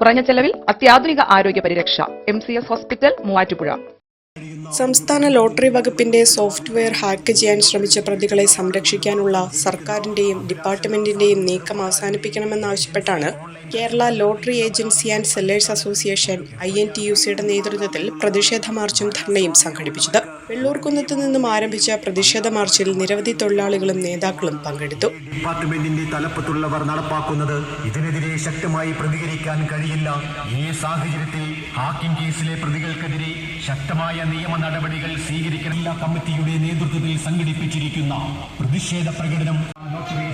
കുറഞ്ഞ ചെലവിൽ അത്യാധുനിക ആരോഗ്യ പരിരക്ഷ. M C S hospital Muvattupuzha. സംസ്ഥാന ലോട്ടറി വകുപ്പിന്റെ സോഫ്റ്റ്വെയർ ഹാക്ക് ചെയ്യാൻ ശ്രമിച്ച പ്രതികളെ സംരക്ഷിക്കാനുള്ള സർക്കാരിന്റെയും ഡിപ്പാർട്ട്മെന്റിന്റെയും നീക്കം അവസാനിപ്പിക്കണമെന്നാവശ്യപ്പെട്ടാണ് Kerala lottery agency and sellers association I N T U സിയുടെ നേതൃത്വത്തിൽ പ്രതിഷേധ മാർച്ചും ധർണയും സംഘടിപ്പിച്ചത്. വെള്ളൂർകുന്നത്ത് നിന്നും ആരംഭിച്ച പ്രതിഷേധ മാർച്ചിൽ നിരവധി തൊഴിലാളികളും നേതാക്കളും പങ്കെടുത്തു. ഡിപ്പാർട്ട്മെന്റിന്റെ തലപ്പത്തുള്ളവർ നടപ്പാക്കുന്നത് ഇതിനെതിരെ ശക്തമായി പ്രതികരിക്കാൻ കഴിയില്ല. ഈ സാഹചര്യത്തിൽ ഹാക്കിംഗ് കേസിലെ പ്രതികൾക്കെതിരെ ശക്തമായ നിയമ നടപടികൾ സ്വീകരിക്കുന്ന കമ്മിറ്റിയുടെ നേതൃത്വത്തിൽ സംഘടിപ്പിച്ചിരിക്കുന്ന പ്രതിഷേധ പ്രകടനം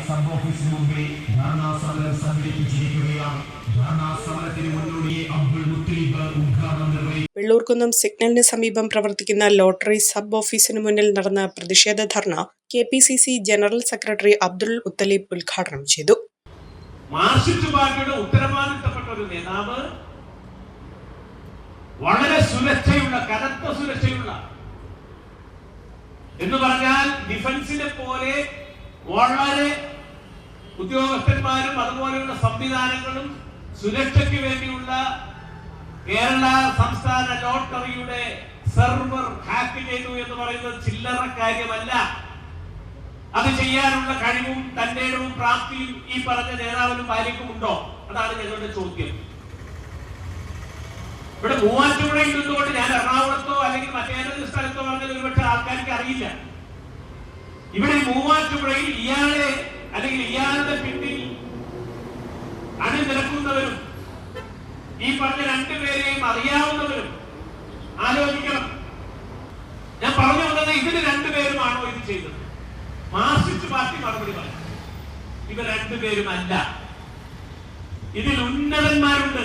സബ് മുമ്പിൽ ധർണാ സമരം സംഘടിപ്പിച്ചിരിക്കുകയാണ്. ധർണാ സമരത്തിന് മുന്നോടിയെ അബ്ദുൾ മുത്തലിബ് ഉദ്ഘാടനം വെള്ളൂർകുന്നം സിഗ്നലിന് സമീപം പ്രവർത്തിക്കുന്ന ലോട്ടറി സബ് ഓഫീസിന് മുന്നിൽ നടന്ന പ്രതിഷേധ ധർണ K P C C general secretary Abdul Muthaleeb ഉദ്ഘാടനം ചെയ്തു. ഒരു വളരെ സുരക്ഷയുള്ള കനത്ത സുരക്ഷയുള്ള എന്ന് പറഞ്ഞാൽ ഡിഫൻസിനെ പോലെ വളരെ ഉദ്യോഗസ്ഥന്മാരും അതുപോലെയുള്ള സംവിധാനങ്ങളും സുരക്ഷയ്ക്ക് വേണ്ടിയുള്ള കേരള സംസ്ഥാന ലോട്ടറിയുടെ സെർവർ ഹാക്ക് ചെയ്തു എന്ന് പറയുന്നത് ചില്ലറ കാര്യമല്ല. അത് ചെയ്യാനുള്ള കഴിവും തന്റേടവും പ്രാപ്തിയും ഈ പറഞ്ഞ നേതാവിനും ഭാര്യക്കും ഉണ്ടോ? അതാണ് ഞങ്ങളുടെ ചോദ്യം. ഇവിടെ മൂവാറ്റുപുഴയിൽ നിന്നുകൊണ്ട് ഞാൻ എറണാകുളത്തോ അല്ലെങ്കിൽ മറ്റേതൊരു സ്ഥലത്തോ പറഞ്ഞത് ഒരുപക്ഷെ ആൾക്കാർക്ക് അറിയില്ല. ഇവിടെ മൂവാറ്റുപുഴയിൽ ഇയാളെ അല്ലെങ്കിൽ ഇയാളുടെ പിന്നിൽ അണിനിരക്കുന്നവരും ഈ പറഞ്ഞ രണ്ടുപേരെയും അറിയാവുന്നവരും ആലോചിക്കണം. ഞാൻ പറഞ്ഞു വന്നത് ഇതിന് രണ്ടുപേരുമാണോ ഇത് ചെയ്തത്? മാർസിസ്റ്റ് പാർട്ടി മറുപടി പറഞ്ഞു ഇവർ രണ്ടുപേരുമല്ല ഇതിൽ ഉന്നതന്മാരുണ്ട്.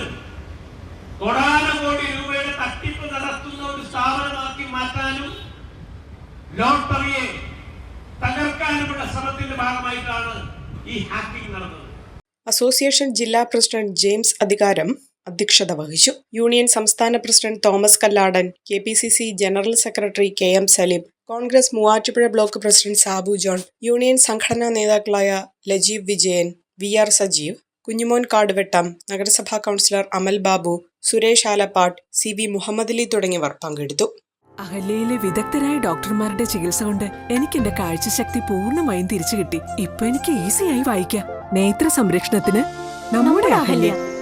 കൊടാന കോടാനകോടി രൂപയുടെ തട്ടിപ്പ് നടത്തുന്ന ഒരു സ്ഥാപനമാക്കി മാറ്റാനും ലോട്ടറിയെ തകർക്കാനുമുള്ള ശ്രമത്തിന്റെ ഭാഗമായിട്ടാണ് ഈ ഹാക്കിംഗ് നടന്നത്. അസോസിയേഷൻ ജില്ലാ പ്രസിഡന്റ് ജെയിംസ് അധികാരം അധ്യക്ഷത വഹിച്ചു. യൂണിയൻ സംസ്ഥാന president Thomas Kalladan K P C C general secretary K M Saleem Congress Muvattupuzha block president Sabu John union സംഘടനാ നേതാക്കളായ ലജീവ് വിജയൻ വി ആർ സജീവ് കുഞ്ഞുമോൻ കാടുവെട്ടം നഗരസഭാ councillor Amal Babu Suresh Alappatt C V Muhammad Ali തുടങ്ങിയവർ പങ്കെടുത്തു. അഹല്യയിലെ വിദഗ്ധരായ ഡോക്ടർമാരുടെ ചികിത്സ കൊണ്ട് എനിക്ക് എന്റെ കാഴ്ചശക്തി പൂർണമായും തിരിച്ചു കിട്ടി. ഇപ്പൊ എനിക്ക് ഈസിയായി വായിക്കാം. നേത്ര സംരക്ഷണത്തിന് നമ്മുടെ Ahalya.